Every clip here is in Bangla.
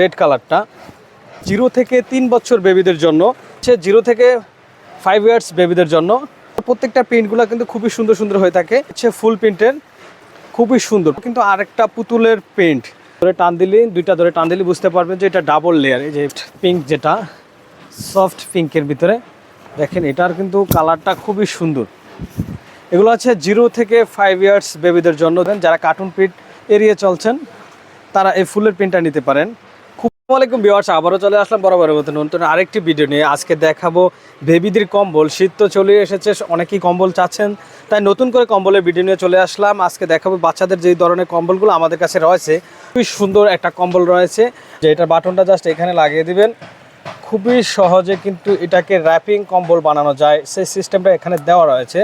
রেড কালারটা জিরো থেকে তিন বছর বেবিদের জন্য। সে জিরো থেকে ফাইভ ইয়ার্স বেবিদের জন্য। প্রত্যেকটা প্রিন্টগুলো কিন্তু খুবই সুন্দর সুন্দর হয়ে থাকে। সে ফুল প্রিন্টের খুবই সুন্দর। কিন্তু আরেকটা পুতুলের প্রিন্ট ধরে টান দিলি, দুইটা ধরে টান দিলি, বুঝতে পারবেন যে এটা ডাবল লেয়ার এই যে পিঙ্ক যেটা সফট পিঙ্কের ভিতরে। দেখেন, এটার কিন্তু কালারটা খুবই সুন্দর। এগুলো আছে জিরো থেকে ফাইভ ইয়ার্স বেবিদের জন্য। দেন যারা কার্টুন প্রিন্ট এড়িয়ে চলছেন, তারা এই ফুলের প্রিন্টটা নিতে পারেন। খুব আলাইকুম বিওয়ার্স আবারও চলে আসলাম বরাবরের মতো নতুন আরেকটি ভিডিও নিয়ে। আজকে দেখাবো বেবিদের কম্বল। শীত তো চলে এসেছে, অনেকেই কম্বল চাচ্ছেন, তাই নতুন করে কম্বলের ভিডিও নিয়ে চলে আসলাম। আজকে দেখাবো বাচ্চাদের যেই ধরনের কম্বলগুলো আমাদের কাছে রয়েছে, খুবই সুন্দর একটা কম্বল রয়েছে, যে এটার বাটনটা জাস্ট এখানে লাগিয়ে দিবেন। খুবই সহজে কিন্তু এটাকে র্যাপিং কম্বল বানানো যায়, সেই সিস্টেমটা এখানে দেওয়া রয়েছে।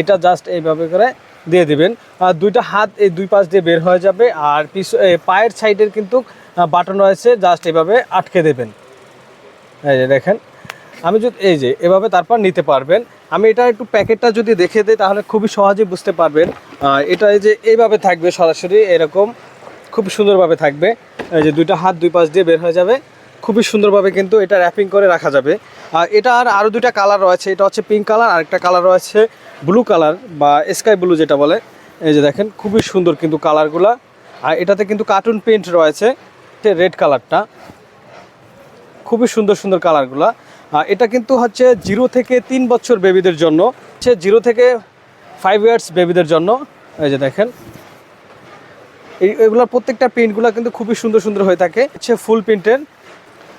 এটা জাস্ট এইভাবে করে দিয়ে দিবেন। আর দুইটা হাত এই দুই পাশ দিয়ে বের হয়ে যাবে, আর পিছ পায়ের সাইডের কিন্তু বাটন রয়েছে জাস্ট এভাবে আটকে দেবেন। এই যে দেখেন, আমি যদি, এই যে, এভাবে তারপর নিতে পারবেন। আমি এটা একটু প্যাকেটটা যদি দেখে দিই, তাহলে খুবই সহজেই বুঝতে পারবেন। এটা এই যে, এইভাবে থাকবে সরাসরি, এরকম খুব সুন্দরভাবে থাকবে। এই যে, দুইটা হাত দুই পাশ দিয়ে বের হয়ে যাবে। খুবই সুন্দরভাবে কিন্তু এটা র্যাপিং করে রাখা যাবে। আর এটা আর আরও দুইটা কালার রয়েছে। এটা হচ্ছে পিঙ্ক কালার আর একটা কালার রয়েছে ব্লু কালার বা স্কাই ব্লু যেটা বলে। এই যে দেখেন, খুবই সুন্দর কিন্তু কালারগুলা আর এটাতে কিন্তু কার্টুন পেন্ট রয়েছে। রেড কালারটা খুবই সুন্দর সুন্দর কালারগুলা এটা কিন্তু হচ্ছে জিরো থেকে তিন বছর বেবিদের জন্য, হচ্ছে জিরো থেকে ফাইভ ইয়ার্স বেবিদের জন্য। এই যে দেখেন। এই, এগুলোর প্রত্যেকটা প্রিন্টগুলো কিন্তু খুবই সুন্দর সুন্দর হয়ে থাকে। হচ্ছে ফুল প্রিন্টের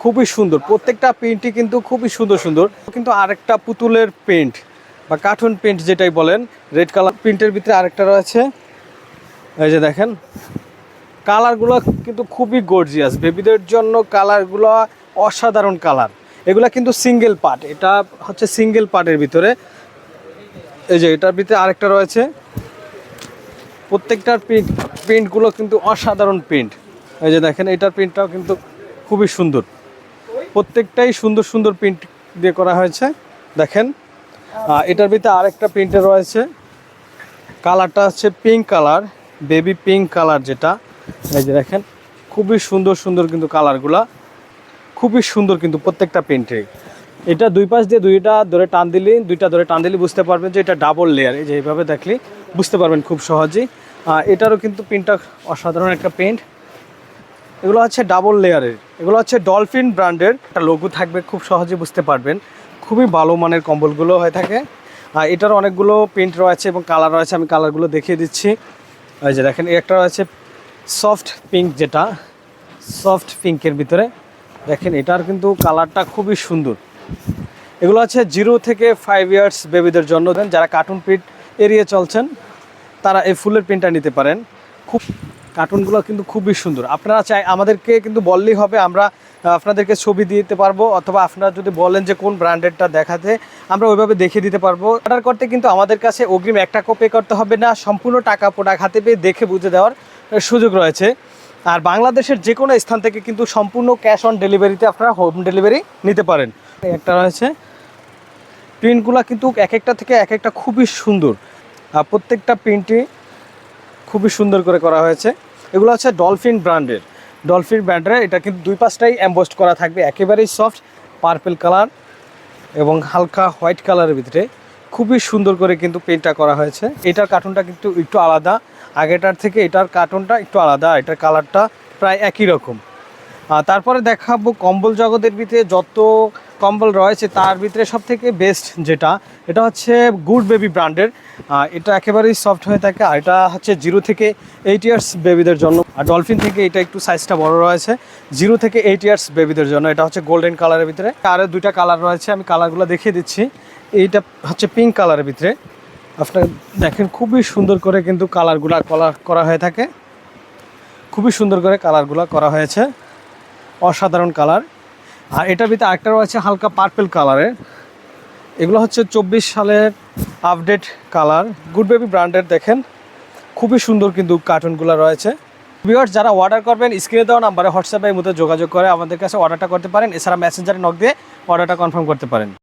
খুবই সুন্দর। প্রত্যেকটা প্রিন্টই কিন্তু খুবই সুন্দর সুন্দর। কিন্তু আরেকটা পুতুলের প্রিন্ট বা কার্টুন প্রিন্ট যেটাই বলেন রেড কালার প্রিন্টের ভিতরে আরেকটা রয়েছে। এই যে দেখেন। কালারগুলো কিন্তু খুবই গর্জিয়াস বেবিদের জন্য কালারগুলো অসাধারণ কালার। এগুলা কিন্তু সিঙ্গেল পার্ট এটা হচ্ছে সিঙ্গেল পার্টের ভিতরে। এই যে এটার ভিতরে আরেকটা রয়েছে। প্রত্যেকটার প্রিন্ট প্রিন্টগুলো কিন্তু অসাধারণ প্রিন্ট এই যে দেখেন, এটার প্রিন্টটাও কিন্তু খুবই সুন্দর। প্রত্যেকটাই সুন্দর সুন্দর প্রিন্ট দিয়ে করা হয়েছে। দেখেন এটার ভিতরে আরেকটা প্রিন্টে রয়েছে। কালারটা হচ্ছে pink colour baby pink colour যেটা। এই যে দেখেন, খুবই সুন্দর সুন্দর কিন্তু কালারগুলা, খুবই সুন্দর কিন্তু প্রত্যেকটা প্রিন্টে। এটা দুই পাশ দিয়ে দুইটা ধরে টান দিলি দুইটা ধরে টান দিলে বুঝতে পারবেন যে এটা ডাবল লেয়ার এই যে এইভাবে দেখলি বুঝতে পারবেন খুব সহজেই। এটারও কিন্তু পেন্টটা অসাধারণ একটা পেন্ট এগুলো হচ্ছে ডাবল লেয়ারের এগুলো হচ্ছে ডলফিন ব্র্যান্ডের একটা লোগো থাকবে, খুব সহজে বুঝতে পারবেন। খুবই ভালো মানের কম্বলগুলো হয়ে থাকে। আর এটার অনেকগুলো প্রিন্ট রয়েছে এবং কালার রয়েছে, আমি কালারগুলো দেখিয়ে দিচ্ছি। এই যে দেখেন একটা রয়েছে সফট পিঙ্ক যেটা সফট পিঙ্কের ভিতরে, দেখেন এটার কিন্তু কালারটা খুবই সুন্দর। এগুলো আছে জিরো থেকে ফাইভ ইয়ার্স বেবিদের জন্য। দেন যারা কার্টুন প্রিন্ট এড়িয়ে চলছেন, তারা এই ফুলের প্রিন্টটা নিতে পারেন। খুব কার্টুনগুলো কিন্তু খুবই সুন্দর। আপনারা চাই, আমাদেরকে কিন্তু বললেই হবে, আমরা আপনাদেরকে ছবি দিতে পারব, অথবা আপনারা যদি বলেন যে কোন ব্র্যান্ডেডটা দেখাতে, আমরা ওইভাবে দেখিয়ে দিতে পারব। অর্ডার করতে কিন্তু আমাদের কাছে অগ্রিম এক টাকাও পে করতে হবে না, সম্পূর্ণ টাকা প্রোডাক্ট হাতে পেয়ে দেখে বুঝে দেওয়ার সুযোগ রয়েছে। আর বাংলাদেশের যে কোনো স্থান থেকে কিন্তু সম্পূর্ণ ক্যাশ অন ডেলিভারিতে আপনারা হোম ডেলিভারি নিতে পারেন। একটা রয়েছে। প্রিন্টগুলো কিন্তু এক একটা থেকে এক একটা খুবই সুন্দর। আর প্রত্যেকটা প্রিন্টই খুবই সুন্দর করে করা হয়েছে। এগুলো হচ্ছে ডলফিন ব্র্যান্ডের ডলফিন ব্র্যান্ডের এটা কিন্তু দুই পাশটাই অ্যাম্বোস্ট করা থাকবে। একেবারেই সফট পার্পেল কালার এবং হালকা হোয়াইট কালারের ভিতরে। খুবই সুন্দর করে কিন্তু পেন্টটা করা হয়েছে। এটার কার্টুনটা কিন্তু একটু আলাদা। আগেটার থেকে এটার কার্টুনটা একটু আলাদা, এটার কালারটা প্রায় একই রকম। তারপরে দেখাবো কম্বল জগতের ভিতরে যত কম্বল রয়েছে, তার ভিতরে সব থেকে বেস্ট যেটা, এটা হচ্ছে গুড বেবি ব্র্যান্ডের এটা একেবারেই সফট হয়ে থাকে, আর এটা হচ্ছে জিরো থেকে এইট ইয়ার্স বেবিদের জন্য। আর ডলফিন থেকে এটা একটু সাইজটা বড় রয়েছে জিরো থেকে এইট ইয়ার্স বেবিদের জন্য। এটা হচ্ছে গোল্ডেন কালারের ভিতরে। আরও দুইটা কালার রয়েছে, আমি কালারগুলো দেখিয়ে দিচ্ছি। এইটা হচ্ছে পিঙ্ক কালারের ভিতরে। আপনার দেখেন, খুবই সুন্দর করে কিন্তু কালারগুলো কলার করা হয়ে থাকে। খুবই সুন্দর করে কালারগুলো করা হয়েছে। অসাধারণ কালার। আর এটার ভিতরে আরেকটা রয়েছে হালকা পার্পেল কালারের এগুলো হচ্ছে চব্বিশ সালের আপডেট কালার গুড বেবি ব্র্যান্ডের দেখেন। খুবই সুন্দর কিন্তু কার্টুনগুলো রয়েছে। ভিউয়ার্স যারা অর্ডার করবেন স্ক্রিনে দেওয়া নাম্বারে হোয়াটসঅ্যাপে এই মধ্যে যোগাযোগ করে আমাদের কাছে অর্ডারটা করতে পারেন। এছাড়া মেসেঞ্জারে নক দিয়ে অর্ডারটা কনফার্ম করতে পারেন।